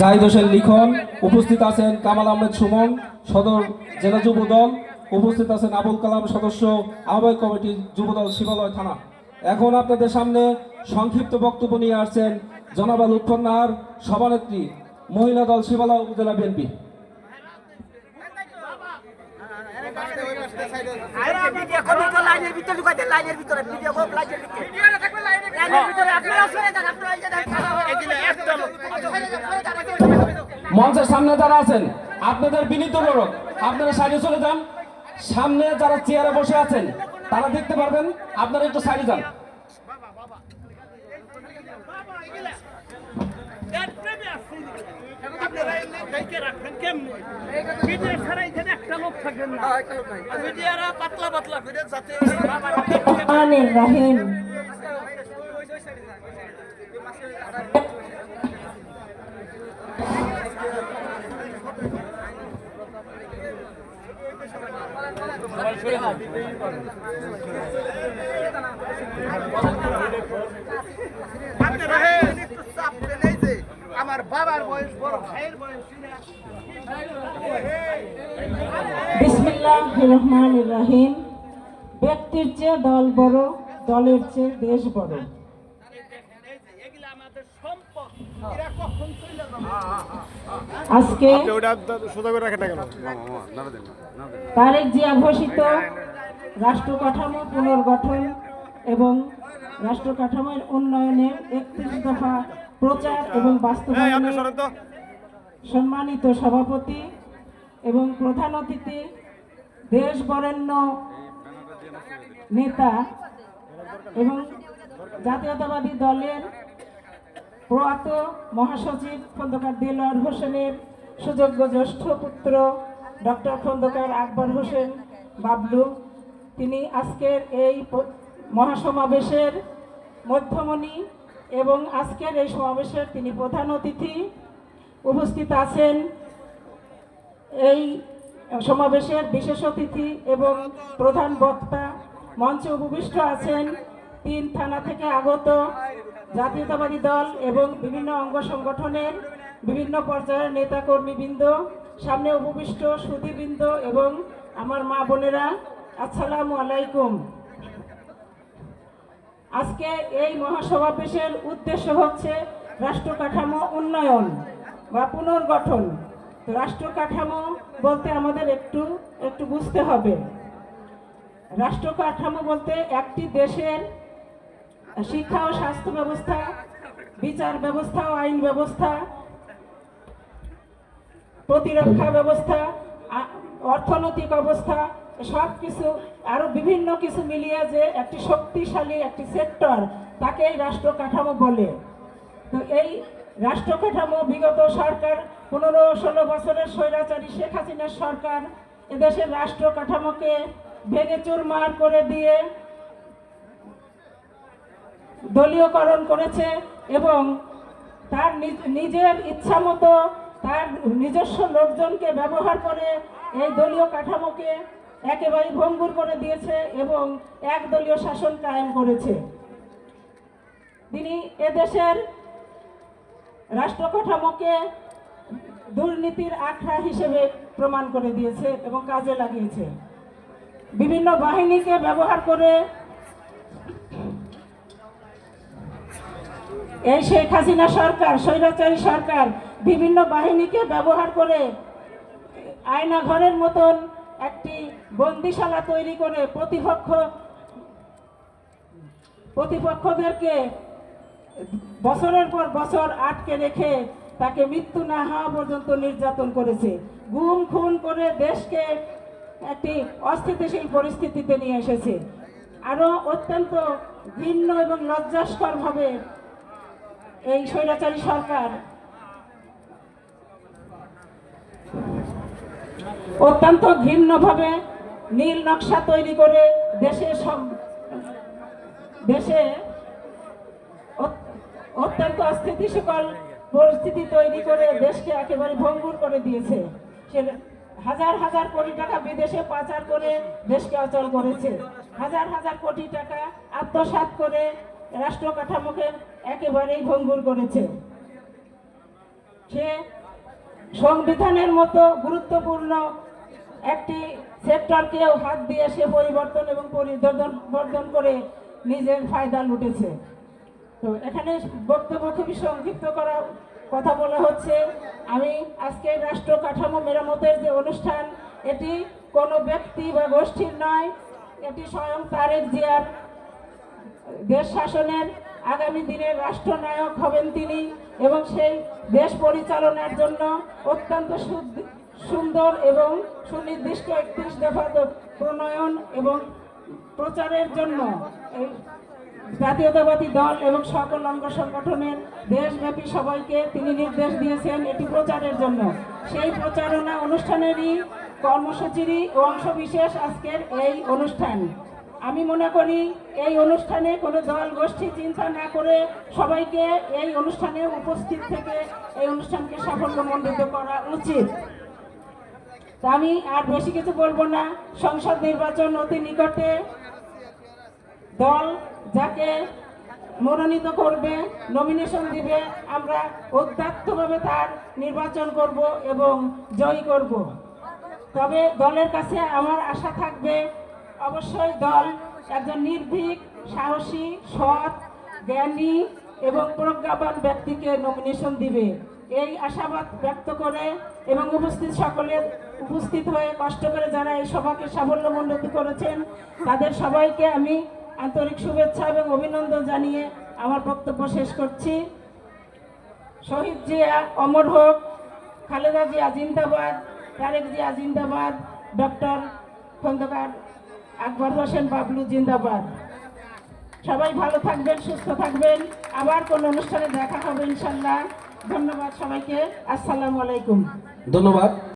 জাহিদ হোসেন লিখন, উপস্থিত আছেন কামাল আহমেদ সুমন, সদর জেলা যুব দল উপস্থিত আছেন আবুল কালাম, সদস্য আহ্বায়ক কমিটি যুবদল শিবালয় থানা। এখন আপনাদের সামনে সংক্ষিপ্ত বক্তব্য নিয়ে আসছেন জনাবা নাহার, সভানেত্রী, মহিলা দল শিবালয় উপজেলা বিএনপি। লাইনের ভিতরে লাইনের ভিতরে। মঞ্চের সামনে যারা আছেন আপনাদের বিনীত অনুরোধ আপনারা সাইডে চলে যান। সামনে যারা চেয়ারে বসে আছেন তারা দেখতে পারবেন আপনারা একটু সাইডে যান। আপনারা এমনি ঢেকে রাখবেন কেমনি? ভিডিও ছাড়া এখানে একটা লোক থাকবেন না। আর ভিডিওরা পাতলা পাতলা করে যাতে রহমানির রহিম আপনারা একটু চাপ দেন এই যে, আমার বাবার বয়স বড় ভাইয়ের বয়স বিসমিল্লাহ রহমান রহিম। ব্যক্তির চেয়ে দল বড় দলের চেয়ে দেশ বড়। আমাদের সম্পদ। এরা কখন চলে যাবে? আজকে তারেক জিয়া ঘোষিত রাষ্ট্র কাঠামো পুনর্গঠন এবং রাষ্ট্র কাঠামোর উন্নয়নের একত্রিশ দফা প্রচার এবং এই বাস্তবায়নে সম্মানিত সভাপতি এবং প্রধান অতিথি দেশ বরেণ্য নেতা এবং জাতীয়তাবাদী দলের প্রয়াত মহাসচিব খন্দকার দিলওয়ার হোসেনের সুযোগ্য জ্যেষ্ঠ পুত্র ডক্টর খন্দকার আকবর হোসেন বাবলু। তিনি আজকের এই মহাসমাবেশের মধ্যমণি এবং আজকের এই সমাবেশের তিনি প্রধান অতিথি উপস্থিত আছেন। এই সমাবেশের বিশেষ অতিথি এবং প্রধান বক্তা মঞ্চে উপবিষ্ট আছেন। তিন থানা থেকে আগত জাতীয়তাবাদী দল এবং বিভিন্ন অঙ্গ সংগঠনের বিভিন্ন পর্যায়ের নেতাকর্মীবৃন্দ, সামনে উপবিষ্ট সুদীবৃন্দ এবং আমার মা বোনেরা, আসসালামু আলাইকুম। আজকে এই মহাসমাবেশের উদ্দেশ্য হচ্ছে রাষ্ট্র কাঠামো উন্নয়ন বা পুনর্গঠন। তো রাষ্ট্র কাঠামো বলতে আমাদের একটু একটু বুঝতে হবে। রাষ্ট্র কাঠামো বলতে একটি দেশের শিক্ষা ও স্বাস্থ্য ব্যবস্থা, বিচার ব্যবস্থা ও আইন ব্যবস্থা, প্রতিরক্ষা ব্যবস্থা অর্থনৈতিক অবস্থা, সব কিছু, আরও বিভিন্ন কিছু মিলিয়ে যে একটি শক্তিশালী একটি সেক্টর, তাকেই রাষ্ট্র কাঠামো বলে। তো এই রাষ্ট্র কাঠামো বিগত সরকার, পনেরো ষোলো বছরের স্বৈরাচারী শেখ হাসিনার সরকার, এদেশের রাষ্ট্র কাঠামোকে ভেঙে চুরমার করে দিয়ে দলীয়করণ করেছে এবং তার নিজ- নিজের ইচ্ছা মতো তার নিজস্ব লোকজনকে ব্যবহার করে এই দলীয় কাঠামোকে একেবারে ভঙ্গুর করে দিয়েছে এবং একদলীয় শাসন কায়েম করেছে। তিনি এদেশের রাষ্ট্র কাঠামোকে দুর্নীতির আখড়া হিসেবে প্রমাণ করে দিয়েছে এবং কাজে লাগিয়েছে। বিভিন্ন বাহিনীকে ব্যবহার করে এই শেখ হাসিনা সরকার, স্বৈরাচারী সরকার, বিভিন্ন বাহিনীকে ব্যবহার করে আয়না ঘরের মতন একটি বন্দিশালা তৈরি করে প্রতিপক্ষ, প্রতিপক্ষদেরকে বছরের পর বছর আটকে রেখে তাকে মৃত্যু না হওয়া পর্যন্ত নির্যাতন করেছে। গুম, খুন করে দেশকে একটি অস্থিতিশীল পরিস্থিতিতে নিয়ে এসেছে। আরও অত্যন্ত ভিন্ন এবং লজ্জাস্করভাবে এই স্বৈরাচারী সরকার অত্যন্ত ঘৃণ্যভাবে নীল নকশা তৈরি করে দেশে দেশে অত- অত্যন্ত অস্থিতিশীল পরিস্থিতি তৈরি করে দেশকে একেবারে ভঙ্গুর করে দিয়েছে। সে হাজার হাজার কোটি টাকা বিদেশে পাচার করে দেশকে অচল করেছে। হাজার হাজার কোটি টাকা আত্মসাৎ করে রাষ্ট্র কাঠামোকে একেবারেই ভঙ্গুর করেছে। সে সংবিধানের মতো গুরুত্বপূর্ণ একটি সেক্টরকেও হাত দিয়ে সে পরিবর্তন এবং পরিবর্তন করে নিজের ফায়দা লুটেছে। তো এখানে বক্তব্য খুবই সংক্ষিপ্ত করা কথা বলা হচ্ছে, আমি আজকে রাষ্ট্র কাঠামো মেরামতের যে অনুষ্ঠান, এটি কোনো ব্যক্তি বা গোষ্ঠীর নয়, এটি স্বয়ং তারেক জিয়ার দেশ শাসনের আগামী দিনের রাষ্ট্রনায়ক হবেন তিনি এবং সেই দেশ পরিচালনার জন্য অত্যন্ত সুন্দর এবং সুনির্দিষ্ট একত্রিশ দফা প্রণয়ন এবং প্রচারের জন্য এই জাতীয়তাবাদী দল এবং সকল অঙ্গ সংগঠনের দেশব্যাপী সবাইকে তিনি নির্দেশ দিয়েছেন এটি প্রচারের জন্য। সেই প্রচারণা অনুষ্ঠানেরই কর্মসূচিরই অংশবিশেষ আজকের এই অনুষ্ঠান। আমি মনে করি এই অনুষ্ঠানে কোনো দল গোষ্ঠী চিন্তা না করে সবাইকে এই অনুষ্ঠানে উপস্থিত থেকে এই অনুষ্ঠানকে সাফল্যমণ্ডিত করা উচিত। আমি আর বেশি কিছু বলব না। সংসদ নির্বাচন অতি নিকটে। দল যাকে মনোনীত করবে নমিনেশন দিবে, আমরা উদ্যাত্তভাবে তার নির্বাচন করব এবং জয়ী করব। তবে দলের কাছে আমার আশা থাকবে অবশ্যই দল একজন নির্ভীক, সাহসী, সৎ, জ্ঞানী এবং প্রজ্ঞাবান ব্যক্তিকে নমিনেশন দিবে। এই আশাবাদ ব্যক্ত করে এবং উপস্থিত সকলের উপস্থিত হয়ে কষ্ট করে যারা এই সভাকে সাফল্যমণ্ডিত করেছেন, তাদের সবাইকে আমি আন্তরিক শুভেচ্ছা এবং অভিনন্দন জানিয়ে আমার বক্তব্য শেষ করছি। শহীদ জিয়া, অমর হোক, খালেদা জিয়া জিন্দাবাদ, তারেক জিয়া জিন্দাবাদ, ডক্টর খন্দকার আকবর হোসেন বাবলু, জিন্দাবাদ। সবাই ভালো থাকবেন, সুস্থ থাকবেন। আবার কোন অনুষ্ঠানে দেখা হবে ইনশাল্লাহ। ধন্যবাদ সবাইকে। আসসালামু আলাইকুম। ধন্যবাদ।